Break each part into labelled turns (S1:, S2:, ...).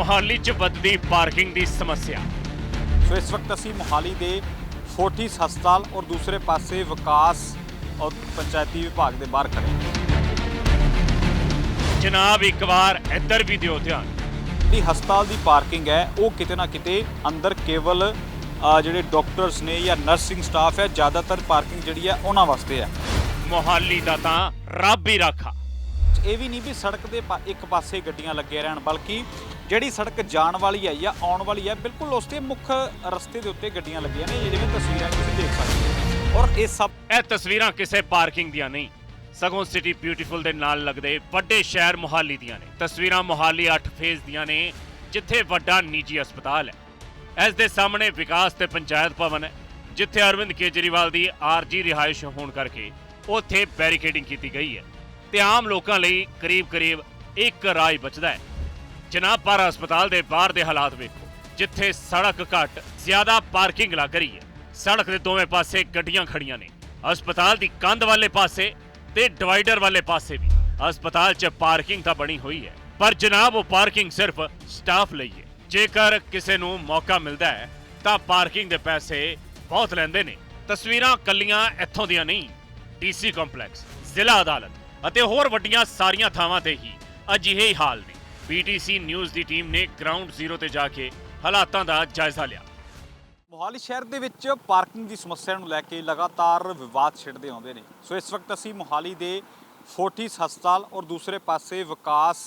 S1: ਮੁਹਾਲੀ 'ਚ ਵੱਧਦੀ ਪਾਰਕਿੰਗ ਦੀ ਸਮੱਸਿਆ।
S2: ਸੋ ਇਸ ਵਕਤ ਅਸੀਂ ਮੋਹਾਲੀ ਦੇ ਫੋਰਟਿਸ ਹਸਪਤਾਲ ਔਰ ਦੂਸਰੇ ਪਾਸੇ ਵਿਕਾਸ ਔਰ ਪੰਚਾਇਤੀ ਵਿਭਾਗ ਦੇ ਬਾਹਰ ਖੜੇ ਹਾਂ।
S1: ਜਨਾਬ ਇੱਕ ਵਾਰ ਇੱਧਰ ਵੀ ਦਿਓ ਧਿਆਨ।
S2: ਜਿਹੜੀ ਹਸਪਤਾਲ ਦੀ ਪਾਰਕਿੰਗ ਹੈ ਉਹ ਕਿਤੇ ਨਾ ਕਿਤੇ ਅੰਦਰ ਕੇਵਲ ਅ, ਜਿਹੜੇ ਡਾਕਟਰਸ ਨੇ ਜਾਂ ਨਰਸਿੰਗ ਸਟਾਫ ਹੈ ਜ਼ਿਆਦਾਤਰ ਪਾਰਕਿੰਗ ਜਿਹੜੀ ਹੈ ਉਹਨਾਂ ਵਾਸਤੇ ਹੈ।
S1: ਮੁਹਾਲੀ ਦਾ ਤਾਂ ਰੱਬ ਹੀ ਰਾਖਾ।
S2: ਇਹ ਵੀ ਨਹੀਂ ਵੀ ਸੜਕ ਦੇ ਪਾ- ਇੱਕ ਪਾਸੇ ਗੱਡੀਆਂ ਲੱਗੀਆਂ ਰਹਿਣ, ਬਲਕਿ ਜਿਹੜੀ ਸੜਕ ਜਾਣ ਵਾਲੀ ਹੈ ਜਾਂ ਆਉਣ ਵਾਲੀ ਹੈ ਬਿਲਕੁਲ ਉਸ ਦੇ ਮੁੱਖ ਰਸਤੇ ਦੇ ਉੱਤੇ ਗੱਡੀਆਂ ਲੱਗੀਆਂ ਨੇ ਜਿਵੇਂ ਤਸਵੀਰਾਂ ਤੁਸੀਂ ਦੇਖ ਸਕਦੇ ਹੋ। ਔਰ ਇਹ ਸਭ
S1: ਇਹ ਤਸਵੀਰਾਂ ਕਿਸੇ ਪਾਰਕਿੰਗ ਦੀਆਂ ਨਹੀਂ, ਸਗੋਂ ਸਿਟੀ ਬਿਊਟੀਫੁਲ ਦੇ ਨਾਲ ਲੱਗਦੇ ਵੱਡੇ ਸ਼ਹਿਰ ਮੁਹਾਲੀ ਦੀਆਂ ਨੇ। ਤਸਵੀਰਾਂ ਮੁਹਾਲੀ 8 ਫੇਜ਼ ਦੀਆਂ ਨੇ, ਜਿੱਥੇ ਵੱਡਾ ਨਿੱਜੀ ਹਸਪਤਾਲ ਹੈ। ਇਸ ਦੇ ਸਾਹਮਣੇ ਵਿਕਾਸ ਤੇ ਪੰਚਾਇਤ ਭਵਨ ਹੈ, ਜਿੱਥੇ ਅਰਵਿੰਦ ਕੇਜਰੀਵਾਲ ਦੀ ਆਰਜੀ ਰਿਹਾਇਸ਼ ਹੋਣ ਕਰਕੇ ਉੱਥੇ ਬੈਰੀਕੇਡਿੰਗ ਕੀਤੀ ਗਈ ਹੈ। ਤੇ ਆਮ ਲੋਕਾਂ ਲਈ ਕਰੀਬ-ਕਰੀਬ ਇੱਕ ਰਾਜ ਬਚਦਾ ਹੈ। ਜਨਾਬ ਪਰ ਹਸਪਤਾਲ ਦੇ ਬਾਹਰ ਦੇ ਹਾਲਾਤ ਵੇਖੋ, ਜਿੱਥੇ ਸੜਕ ਘੱਟ, ਜ਼ਿਆਦਾ ਪਾਰਕਿੰਗ ਲੱਗ ਰਹੀ ਹੈ। ਸੜਕ ਦੇ ਦੋਵੇਂ ਪਾਸੇ ਗੱਡੀਆਂ ਖੜੀਆਂ ਨੇ। ਹਸਪਤਾਲ ਦੀ ਕੰਧ ਵਾਲੇ ਪਾਸੇ ਤੇ ਡਿਵਾਈਡਰ ਵਾਲੇ ਪਾਸੇ ਵੀ। ਹਸਪਤਾਲ 'ਚ ਪਾਰਕਿੰਗ ਤਾਂ ਬਣੀ ਹੋਈ ਹੈ, ਪਰ ਜਨਾਬ ਉਹ ਪਾਰਕਿੰਗ ਸਿਰਫ ਸਟਾਫ ਲਈ ਹੈ। ਜੇਕਰ ਕਿਸੇ ਨੂੰ ਮੌਕਾ ਮਿਲਦਾ ਹੈ, ਤਾਂ ਪਾਰਕਿੰਗ ਦੇ ਪੈਸੇ ਬਹੁਤ ਲੈਂਦੇ ਨੇ। ਤਸਵੀਰਾਂ ਕੱਲੀਆਂ ਇੱਥੋਂ ਦੀਆਂ ਨਹੀਂ। ਡੀਸੀ ਕੰਪਲੈਕਸ, ਜ਼ਿਲ੍ਹਾ ਅਦਾਲਤ। ਅਤੇ ਹੋਰ ਵੱਡੀਆਂ ਸਾਰੀਆਂ ਥਾਵਾਂ ਤੇ ਹੀ ਅਜਿਹੇ ਹੀ ਹਾਲ ਨੇ। ਪੀਟੀਸੀ ਨਿਊਜ਼ ਦੀ ਟੀਮ ਨੇ ਗਰਾਊਂਡ ਜ਼ੀਰੋ ਤੇ ਜਾ ਕੇ ਹਾਲਾਤਾਂ ਦਾ ਜਾਇਜ਼ਾ ਲਿਆ।
S2: ਮੋਹਾਲੀ ਸ਼ਹਿਰ ਦੇ ਵਿੱਚ ਪਾਰਕਿੰਗ ਦੀ ਸਮੱਸਿਆ ਨੂੰ ਲੈ ਕੇ ਲਗਾਤਾਰ ਵਿਵਾਦ ਛਿੜਦੇ ਆਉਂਦੇ ਨੇ। ਸੋ ਇਸ ਵਕਤ ਅਸੀਂ ਮੋਹਾਲੀ ਦੇ ਫੋਰਟਿਸ ਹਸਪਤਾਲ ਔਰ ਦੂਸਰੇ ਪਾਸੇ ਵਿਕਾਸ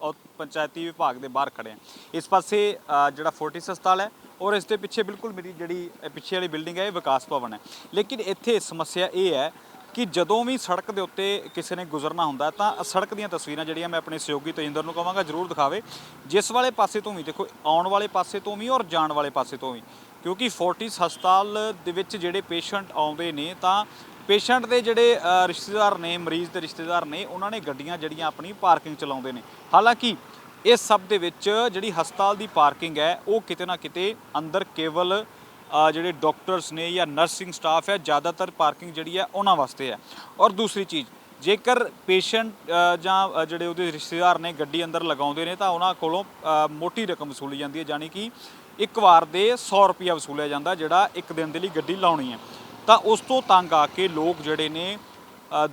S2: ਔਰ ਪੰਚਾਇਤੀ ਵਿਭਾਗ ਦੇ ਬਾਹਰ ਖੜੇ ਹਾਂ। ਇਸ ਪਾਸੇ ਜਿਹੜਾ ਫੋਰਟਿਸ ਹਸਪਤਾਲ ਹੈ ਔਰ ਇਸ ਦੇ ਪਿੱਛੇ ਬਿਲਕੁਲ ਮੇਰੀ ਜਿਹੜੀ ਪਿੱਛੇ ਵਾਲੀ ਬਿਲਡਿੰਗ ਹੈ, ਇਹ ਵਿਕਾਸ ਭਵਨ ਹੈ। ਲੇਕਿਨ ਇੱਥੇ ਸਮੱਸਿਆ ਇਹ ਹੈ ਕਿ ਜਦੋਂ ਵੀ ਸੜਕ ਦੇ ਉੱਤੇ ਕਿਸੇ ਨੇ ਗੁਜ਼ਰਨਾ ਹੁੰਦਾ ਤਾਂ ਸੜਕ ਦੀਆਂ ਤਸਵੀਰਾਂ ਜਿਹੜੀਆਂ ਮੈਂ ਆਪਣੇ ਸਹਿਯੋਗੀ ਤੇਜਿੰਦਰ ਨੂੰ ਕਹਾਂਗਾ, ਜਰੂਰ ਦਿਖਾਵੇ। ਜਿਸ ਵਾਲੇ ਪਾਸੇ ਤੋਂ ਵੀ, ਦੇਖੋ, ਆਉਣ ਵਾਲੇ ਪਾਸੇ ਤੋਂ ਵੀ ਔਰ ਜਾਣ ਵਾਲੇ ਪਾਸੇ ਤੋਂ ਵੀ। ਕਿਉਂਕਿ ਫੋਰਟਿਸ ਹਸਪਤਾਲ ਦੇ ਵਿੱਚ ਜਿਹੜੇ ਪੇਸ਼ੈਂਟ ਆਉਂਦੇ ਨੇ, ਤਾਂ ਪੇਸ਼ੈਂਟ ਦੇ ਜਿਹੜੇ ਰਿਸ਼ਤੇਦਾਰ ਨੇ, ਮਰੀਜ਼ ਦੇ ਰਿਸ਼ਤੇਦਾਰ ਨੇ, ਉਹਨਾਂ ਨੇ ਗੱਡੀਆਂ ਜਿਹੜੀਆਂ ਆਪਣੀ ਪਾਰਕਿੰਗ ਚਲਾਉਂਦੇ ਨੇ। ਹਾਲਾਂਕਿ ਇਸ ਸਭ ਦੇ ਵਿੱਚ ਜਿਹੜੀ ਹਸਪਤਾਲ ਦੀ ਪਾਰਕਿੰਗ ਹੈ, ਉਹ ਕਿਤੇ ਨਾ ਕਿਤੇ ਅੰਦਰ ਕੇਵਲ ਜਿਹੜੇ ਡਾਕਟਰਸ ਨੇ ਜਾਂ ਨਰਸਿੰਗ ਸਟਾਫ ਹੈ, ਜ਼ਿਆਦਾਤਰ ਪਾਰਕਿੰਗ ਜਿਹੜੀ ਹੈ ਉਹਨਾਂ ਵਾਸਤੇ ਹੈ। ਔਰ ਦੂਸਰੀ ਚੀਜ਼, ਜੇਕਰ ਪੇਸ਼ੈਂਟ ਜਾਂ ਜਿਹੜੇ ਉਹਦੇ ਰਿਸ਼ਤੇਦਾਰ ਨੇ ਗੱਡੀ ਅੰਦਰ ਲਗਾਉਂਦੇ ਨੇ, ਤਾਂ ਉਹਨਾਂ ਕੋਲੋਂ ਮੋਟੀ ਰਕਮ ਵਸੂਲੀ ਜਾਂਦੀ ਹੈ। ਯਾਨੀ ਕਿ ਇੱਕ ਵਾਰ ਦੇ 100 ਰੁਪਿਆ ਵਸੂਲਿਆ ਜਾਂਦਾ, ਜਿਹੜਾ ਇੱਕ ਦਿਨ ਦੇ ਲਈ ਗੱਡੀ ਲਾਉਣੀ ਹੈ। ਤਾਂ ਉਸ ਤੋਂ ਤੰਗ ਆ ਕੇ ਲੋਕ ਜਿਹੜੇ ਨੇ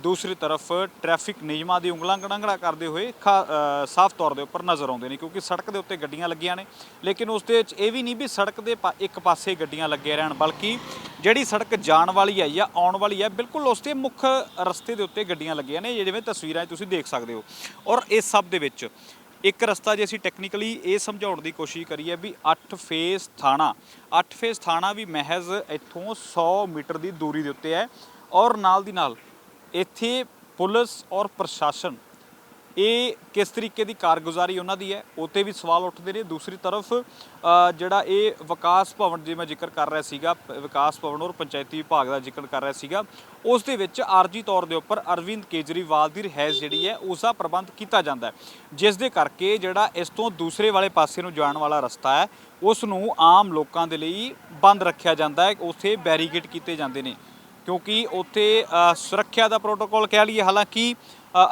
S2: ਦੂਸਰੀ ਤਰਫ ਟ੍ਰੈਫਿਕ ਨਿਯਮਾਂ ਦੀ ਉਂਗਲਾਂ ਕੜੰਗੜਾ ਕਰਦੇ ਹੋਏ ਖਾ- ਸਾਫ਼ ਤੌਰ ਦੇ ਉੱਪਰ ਨਜ਼ਰ ਆਉਂਦੇ ਨੇ, ਕਿਉਂਕਿ ਸੜਕ ਦੇ ਉੱਤੇ ਗੱਡੀਆਂ ਲੱਗੀਆਂ ਨੇ। ਲੇਕਿਨ ਉਸ ਦੇ ਵਿੱਚ ਇਹ ਵੀ ਨਹੀਂ ਵੀ ਸੜਕ ਦੇ ਪਾ- ਇੱਕ ਪਾਸੇ ਗੱਡੀਆਂ ਲੱਗੀਆਂ ਰਹਿਣ, ਬਲਕਿ ਜਿਹੜੀ ਸੜਕ ਜਾਣ ਵਾਲੀ ਹੈ ਜਾਂ ਆਉਣ ਵਾਲੀ ਹੈ, ਬਿਲਕੁਲ ਉਸ ਦੇ ਮੁੱਖ ਰਸਤੇ ਦੇ ਉੱਤੇ ਗੱਡੀਆਂ ਲੱਗੀਆਂ ਨੇ ਜਿਵੇਂ ਤਸਵੀਰਾਂ 'ਚ ਤੁਸੀਂ ਦੇਖ ਸਕਦੇ ਹੋ। ਔਰ ਇਸ ਸਭ ਦੇ ਵਿੱਚ ਇੱਕ ਰਸਤਾ ਜੇ ਅਸੀਂ ਟੈਕਨੀਕਲੀ ਇਹ ਸਮਝਾਉਣ ਦੀ ਕੋਸ਼ਿਸ਼ ਕਰੀਏ ਵੀ 8 ਫੇਸ ਥਾਣਾ 8 ਫੇਸ ਥਾਣਾ ਵੀ ਮਹਿਜ਼ ਇੱਥੋਂ 100 ਮੀਟਰ ਦੀ ਦੂਰੀ ਦੇ ਉੱਤੇ ਹੈ। ਔਰ ਨਾਲ ਦੀ ਨਾਲ ਇੱਥੇ ਪੁਲਿਸ ਔਰ ਪ੍ਰਸ਼ਾਸਨ, ਇਹ ਕਿਸ ਤਰੀਕੇ ਦੀ ਕਾਰਗੁਜ਼ਾਰੀ ਉਹਨਾਂ ਦੀ ਹੈ ਉਤੇ ਵੀ ਸਵਾਲ ਉੱਠਦੇ ਨੇ। ਦੂਸਰੀ ਤਰਫ ਜਿਹੜਾ ਇਹ ਵਿਕਾਸ ਭਵਨ ਜਿਵੇਂ ਜ਼ਿਕਰ ਕਰ ਰਿਹਾ ਸੀਗਾ ਵਿਕਾਸ ਭਵਨ ਔਰ ਪੰਚਾਇਤੀ ਵਿਭਾਗ ਦਾ ਜ਼ਿਕਰ ਕਰ ਰਿਹਾ ਸੀਗਾ, ਉਸ ਦੇ ਵਿੱਚ ਆਰਜੀ ਤੌਰ ਦੇ ਉੱਪਰ ਅਰਵਿੰਦ ਕੇਜਰੀਵਾਲ ਦੀ ਰਿਹਾਇਸ਼ ਜਿਹੜੀ ਹੈ, ਉਸ ਦਾ ਪ੍ਰਬੰਧ ਕੀਤਾ ਜਾਂਦਾ ਹੈ, ਜਿਸ ਦੇ ਕਰਕੇ ਜਿਹੜਾ ਇਸ ਤੋਂ ਦੂਸਰੇ ਵਾਲੇ ਪਾਸੇ ਨੂੰ ਜਾਣ ਵਾਲਾ ਰਸਤਾ ਹੈ, ਉਸ ਨੂੰ ਆਮ ਲੋਕਾਂ ਦੇ ਲਈ ਬੰਦ ਰੱਖਿਆ ਜਾਂਦਾ ਹੈ, ਉੱਥੇ ਬੈਰੀਕੇਡ ਕੀਤੇ ਜਾਂਦੇ ਨੇ। ਕਿਉਂਕਿ ਉੱਥੇ ਸੁਰੱਖਿਆ ਦਾ ਪ੍ਰੋਟੋਕੋਲ ਕਹਿ ਲਈਏ, ਹਾਲਾਂਕਿ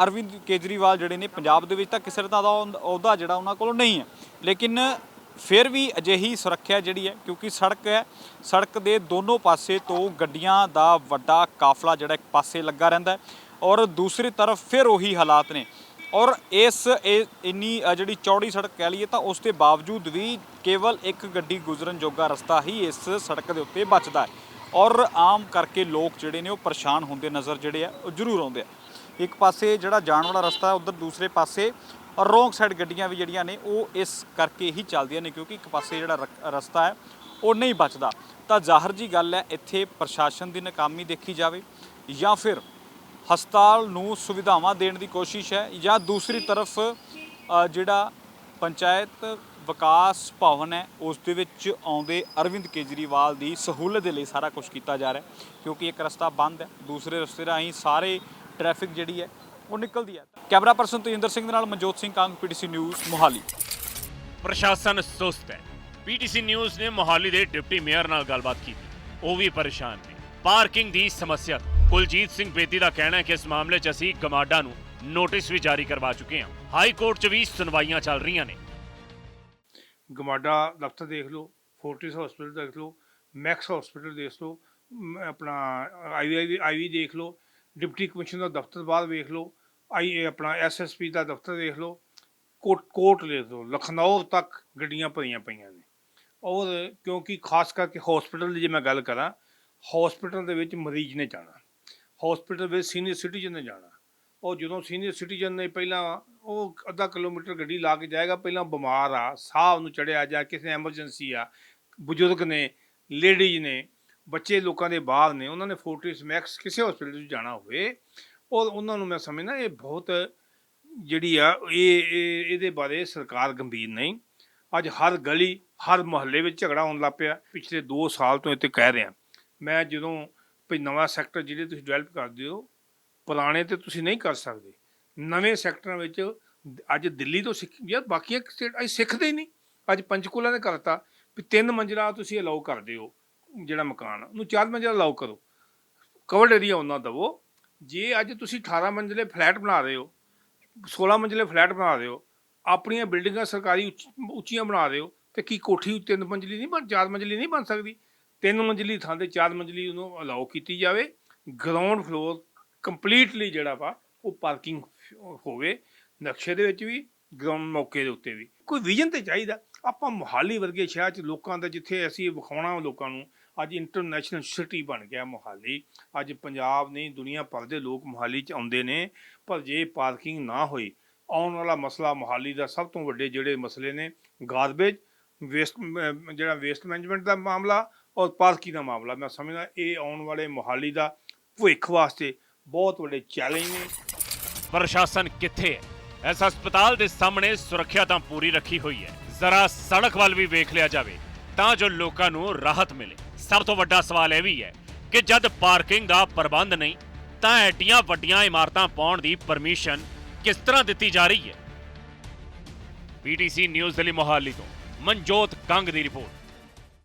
S2: ਅਰਵਿੰਦ ਕੇਜਰੀਵਾਲ ਜਿਹੜੇ ਨੇ ਪੰਜਾਬ ਦੇ ਵਿੱਚ ਤਾਂ ਕਿਸੇ ਤਰ੍ਹਾਂ ਦਾ ਉਹਦਾ- ਉਹਦਾ ਜਿਹੜਾ ਉਹਨਾਂ ਕੋਲ ਨਹੀਂ ਹੈ। ਲੇਕਿਨ ਫਿਰ ਵੀ ਅਜਿਹੀ ਸੁਰੱਖਿਆ ਜਿਹੜੀ ਹੈ, ਕਿਉਂਕਿ ਸੜਕ ਹੈ, ਸੜਕ ਦੇ ਦੋਨੋਂ ਪਾਸੇ ਤੋਂ ਗੱਡੀਆਂ ਦਾ ਵੱਡਾ ਕਾਫਲਾ ਜਿਹੜਾ ਇੱਕ ਪਾਸੇ ਲੱਗਾ ਰਹਿੰਦਾ ਹੈ ਔਰ ਦੂਸਰੀ ਤਰਫ ਫਿਰ ਉਹੀ ਹਾਲਾਤ ਨੇ। ਔਰ ਇਸ, ਇਹ ਇੰਨੀ ਜਿਹੜੀ ਚੌੜੀ ਸੜਕ ਕਹਿ ਲਈਏ ਤਾਂ ਉਸ ਦੇ ਬਾਵਜੂਦ ਵੀ ਕੇਵਲ ਇੱਕ ਗੱਡੀ ਗੁਜ਼ਰਨ ਜੋਗਾ ਰਸਤਾ ਹੀ ਇਸ ਸੜਕ ਦੇ ਉੱਤੇ ਬਚਦਾ ਹੈ। ਔਰ ਆਮ ਕਰਕੇ ਲੋਕ ਜਿਹੜੇ ਨੇ ਉਹ ਪਰੇਸ਼ਾਨ ਹੁੰਦੇ ਨਜ਼ਰ ਜਿਹੜੇ ਆ, ਉਹ ਜ਼ਰੂਰ ਆਉਂਦੇ ਆ। ਇੱਕ ਪਾਸੇ ਜਿਹੜਾ ਜਾਣ ਵਾਲਾ ਰਸਤਾ ਉਧਰ ਦੂਸਰੇ ਪਾਸੇ ਔਰ ਰੋਂਗ ਸਾਈਡ ਗੱਡੀਆਂ ਵੀ ਜਿਹੜੀਆਂ ਨੇ, ਉਹ ਇਸ ਕਰਕੇ ਹੀ ਚੱਲਦੀਆਂ ਨੇ ਕਿਉਂਕਿ ਇੱਕ ਪਾਸੇ ਜਿਹੜਾ ਰਕ- ਰਸਤਾ ਹੈ, ਉਹ ਨਹੀਂ ਬਚਦਾ। ਤਾਂ ਜ਼ਾਹਰ ਜੀ ਗੱਲ ਹੈ, ਇੱਥੇ ਪ੍ਰਸ਼ਾਸਨ ਦੀ ਨਾਕਾਮੀ ਦੇਖੀ ਜਾਵੇ ਜਾਂ ਫਿਰ ਹਸਪਤਾਲ ਨੂੰ ਸੁਵਿਧਾਵਾਂ ਦੇਣ ਦੀ ਕੋਸ਼ਿਸ਼ ਹੈ ਜਾਂ ਦੂਸਰੀ ਤਰਫ ਜਿਹੜਾ ਪੰਚਾਇਤ ਵਿਕਾਸ ਭਵਨ ਹੈ, ਉਸ ਦੇ ਵਿੱਚ ਆਉਂਦੇ ਅਰਵਿੰਦ ਕੇਜਰੀਵਾਲ ਦੀ ਸਹੂਲਤ ਦੇ ਲਈ ਸਾਰਾ ਕੁਝ ਕੀਤਾ ਜਾ ਰਿਹਾ ਕਿਉਂਕਿ ਇੱਕ ਰਸਤਾ ਬੰਦ ਹੈ, ਦੂਸਰੇ ਰਸਤੇ ਰਾਹੀਂ ਸਾਰੇ ਟ੍ਰੈਫਿਕ ਜਿਹੜੀ ਹੈ, ਉਹ ਨਿਕਲਦੀ ਹੈ। ਕੈਮਰਾ ਪਰਸਨ ਤੇਜਿੰਦਰ ਸਿੰਘ ਦੇ ਨਾਲ ਮਨਜੋਤ ਸਿੰਘ ਕਾਂਗ, ਪੀਟੀਸੀ ਨਿਊਜ਼, ਮੋਹਾਲੀ।
S1: ਪ੍ਰਸ਼ਾਸਨ ਸੁਸਤ ਹੈ। ਪੀਟੀਸੀ ਨਿਊਜ਼ ਨੇ ਮੋਹਾਲੀ ਦੇ ਡਿਪਟੀ ਮੇਅਰ ਨਾਲ ਗੱਲਬਾਤ ਕੀਤੀ। ਉਹ ਵੀ ਪਰੇਸ਼ਾਨ ਨੇ। ਪਾਰਕਿੰਗ ਦੀ ਸਮੱਸਿਆ। ਕੁਲਜੀਤ ਸਿੰਘ ਬੇਦੀ ਦਾ ਕਹਿਣਾ ਹੈ ਕਿ ਇਸ ਮਾਮਲੇ 'ਚ ਅਸੀਂ ਗਮਾਡਾ ਨੂੰ ਨੋਟਿਸ ਵੀ ਜਾਰੀ ਕਰਵਾ ਚੁੱਕੇ ਹਾਂ। ਹਾਈ ਕੋਰਟ 'ਚ ਵੀ ਸੁਣਵਾਈਆਂ ਚੱਲ ਰਹੀਆਂ ਨੇ।
S3: ਗਮਾਡਾ ਦਫ਼ਤਰ ਦੇਖ ਲਓ ਫੋਰਟਿਸ ਹਸਪੀਟਲ ਦੇਖ ਲਓ ਮੈਕਸ ਹਸਪੀਟਲ ਦੇਖ ਲਓ ਮ, ਆਪਣਾ ਆਈਵੀ ਆਈਵੀ ਦੇਖ ਲਓ ਡਿਪਟੀ ਕਮਿਸ਼ਨਰ ਦਾ ਦਫ਼ਤਰ ਬਾਹਰ ਵੇਖ ਲਓ ਆਈ ਇਹ ਆਪਣਾ ਐਸਐਸਪੀ ਦਾ ਦਫ਼ਤਰ ਦੇਖ ਲਓ ਕੋਟ ਕੋਟ ਦੇਖ ਲਓ ਲਖਨਊ ਤੱਕ ਗੱਡੀਆਂ ਭਰੀਆਂ ਪਈਆਂ ਨੇ। ਔਰ ਕਿਉਂਕਿ ਖਾਸ ਕਰਕੇ ਹਸਪੀਟਲ ਦੀ ਜੇ ਮੈਂ ਗੱਲ ਕਰਾਂ ਹਸਪੀਟਲ ਦੇ ਵਿੱਚ ਮਰੀਜ਼ ਨੇ ਜਾਣਾ ਹਸਪੀਟਲ ਵਿੱਚ ਸੀਨੀਅਰ ਸਿਟੀਜ਼ਨ ਨੇ ਜਾਣਾ ਉਹ ਜਦੋਂ ਸੀਨੀਅਰ ਸਿਟੀਜ਼ਨ ਨੇ ਪਹਿਲਾਂ ਉਹ ਅੱਧਾ ਕਿਲੋਮੀਟਰ ਗੱਡੀ ਲਾ ਕੇ ਜਾਏਗਾ, ਪਹਿਲਾਂ ਬਿਮਾਰ ਆ, ਸਾਹ ਉਹਨੂੰ ਚੜਿਆ ਜਾਂ ਕਿਸੇ ਐਮਰਜੈਂਸੀ ਆ, ਬਜ਼ੁਰਗ ਨੇ ਲੇਡੀਜ਼ ਨੇ, ਬੱਚੇ ਲੋਕਾਂ ਦੇ ਬਾਹਰ ਨੇ, ਉਹਨਾਂ ਨੇ ਫੋਰਟਿਸ ਮੈਕਸ ਕਿਸੇ ਹਸਪੀਟਲ 'ਚ ਜਾਣਾ ਹੋਵੇ ਔਰ ਉਹਨਾਂ ਨੂੰ ਮੈਂ ਸਮਝਣਾ ਇਹ ਬਹੁਤ ਜਿਹੜੀ ਆ, ਇਹ ਇਹ, ਇਹਦੇ ਬਾਰੇ ਸਰਕਾਰ ਗੰਭੀਰ ਨਹੀਂ। ਅੱਜ ਹਰ ਗਲੀ, ਹਰ ਮੁਹੱਲੇ ਵਿੱਚ ਝਗੜਾ ਹੋਣ ਲੱਗ ਪਿਆ, ਪਿਛਲੇ 2 ਸਾਲ ਤੋਂ ਇੱਥੇ ਕਹਿ ਰਿਹਾ। ਮੈਂ ਜਦੋਂ ਕੋਈ ਨਵਾਂ ਸੈਕਟਰ ਜਿਹੜੇ ਤੁਸੀਂ ਡਿਵੈਲਪ ਕਰਦੇ ਹੋ ਪੁਰਾਣੇ ਤੇ ਤੁਸੀਂ ਨਹੀਂ ਕਰ ਸਕਦੇ। ਨਵੇਂ ਸੈਕਟਰਾਂ ਵਿੱਚ ਅੱਜ ਦਿੱਲੀ ਤੋਂ ਸਿੱਖ ਯਾਰ ਬਾਕੀਆਂ ਸਟੇਟ ਅਸੀਂ ਸਿੱਖਦੇ ਹੀ ਨਹੀਂ। ਅੱਜ ਪੰਚਕੂਲਾ ਨੇ ਕਰਤਾ ਵੀ ਤਿੰਨ ਮੰਜ਼ਿਲਾ ਤੁਸੀਂ ਅਲਾਉ ਕਰਦੇ ਹੋ ਜਿਹੜਾ ਮਕਾਨ ਆ, ਉਹਨੂੰ ਚਾਰ ਮੰਜ਼ਿਲਾ ਅਲਾਉ ਕਰੋ। ਕਵਰਡ ਏਰੀਆ ਉਹਨਾਂ ਦਵੋ। ਜੇ ਅੱਜ ਤੁਸੀਂ 18 ਮੰਜ਼ਿਲੇ ਫਲੈਟ ਬਣਾ ਰਹੇ ਹੋ 16 ਮੰਜ਼ਿਲੇ ਫਲੈਟ ਬਣਾ ਰਹੇ ਹੋ ਆਪਣੀਆਂ ਬਿਲਡਿੰਗਾਂ ਸਰਕਾਰੀ ਉੱਚ- ਉੱਚੀਆਂ ਬਣਾ ਰਹੇ ਹੋ ਤੇ ਕੀ ਕੋਠੀ ਤਿੰਨ ਮੰਜ਼ਲੀ ਨਹੀਂ ਬਣ ਚਾਰ ਮੰਜ਼ਲੀ ਨਹੀਂ ਬਣ ਸਕਦੀ? ਤਿੰਨ ਮੰਜ਼ਲੀ ਥਾਂ ਤੇ ਚਾਰ ਮੰਜ਼ਲੀ ਉਹਨੂੰ ਅਲਾਉ ਕੀਤੀ ਜਾਵੇ। ਗਰਾਊਂਡ ਫਲੋਰ ਕੰਪਲੀਟਲੀ ਜਿਹੜਾ ਵਾ, ਉਹ ਪਾਰਕਿੰਗ ਹੋਵੇ, ਨਕਸ਼ੇ ਦੇ ਵਿੱਚ ਵੀ ਗਰਾਊਂਡ ਮੌਕੇ ਦੇ ਉੱਤੇ ਵੀ। ਕੋਈ ਵਿਜ਼ਨ ਤੇ ਚਾਹੀਦਾ। ਆਪਾਂ ਮੁਹਾਲੀ ਵਰਗੇ ਸ਼ਹਿਰ 'ਚ ਲੋਕਾਂ ਦਾ, ਜਿੱਥੇ ਅਸੀਂ ਵਿਖਾਉਣਾ ਲੋਕਾਂ ਨੂੰ, ਅੱਜ ਇੰਟਰਨੈਸ਼ਨਲ ਸਿਟੀ ਬਣ ਗਿਆ ਮੁਹਾਲੀ। ਅੱਜ ਪੰਜਾਬ ਨਹੀਂ, ਦੁਨੀਆ ਭਰ ਦੇ ਲੋਕ ਮੁਹਾਲੀ 'ਚ ਆਉਂਦੇ ਨੇ, ਪਰ ਜੇ ਪਾਰਕਿੰਗ ਨਾ ਹੋਈ, ਆਉਣ ਵਾਲਾ ਮਸਲਾ ਮੁਹਾਲੀ ਦਾ ਸਭ ਤੋਂ ਵੱਡੇ ਜਿਹੜੇ ਮਸਲੇ ਨੇ ਗਾਰਬੇਜ ਵੇਸਟ ਜਿਹੜਾ ਵੇਸਟ ਮੈਨੇਜਮੈਂਟ ਦਾ ਮਾਮਲਾ ਔਰ ਪਾਰਕਿੰਗ ਦਾ ਮਾਮਲਾ। ਮੈਂ ਸਮਝਦਾ ਇਹ ਆਉਣ ਵਾਲੇ ਮੁਹਾਲੀ ਦਾ ਭਵਿੱਖ ਵਾਸਤੇ ਬਹੁਤ ਵੱਡੇ ਚੈਲੰਜ ਨੇ।
S1: ਪ੍ਰਸ਼ਾਸਨ ਕਿੱਥੇ ਹੈ? ਇਸ ਹਸਪਤਾਲ ਦੇ ਸਾਹਮਣੇ ਸੁਰੱਖਿਆ ਤਾਂ ਪੂਰੀ ਰੱਖੀ ਹੋਈ ਹੈ। ਜ਼ਰਾ ਸੜਕ ਵੱਲ ਵੀ ਵੇਖ ਲਿਆ ਜਾਵੇ, ਤਾਂ ਜੋ ਲੋਕਾਂ ਨੂੰ ਰਾਹਤ ਮਿਲੇ। ਸਭ ਤੋਂ ਵੱਡਾ ਸਵਾਲ ਇਹ ਵੀ ਹੈ ਕਿ ਜਦ ਪਾਰਕਿੰਗ ਦਾ ਪ੍ਰਬੰਧ ਨਹੀਂ, ਤਾਂ ਐਡੀਆਂ ਵੱਡੀਆਂ ਇਮਾਰਤਾਂ ਪਾਉਣ ਦੀ ਪਰਮਿਸ਼ਨ ਕਿਸ ਤਰ੍ਹਾਂ ਦਿੱਤੀ ਜਾ ਰਹੀ ਹੈ? ਪੀਟੀਸੀ ਨਿਊਜ਼ ਦੇ ਲਈ ਮੋਹਾਲੀ ਤੋਂ ਮਨਜੋਤ ਕੰਗ ਦੀ ਰਿਪੋਰਟ।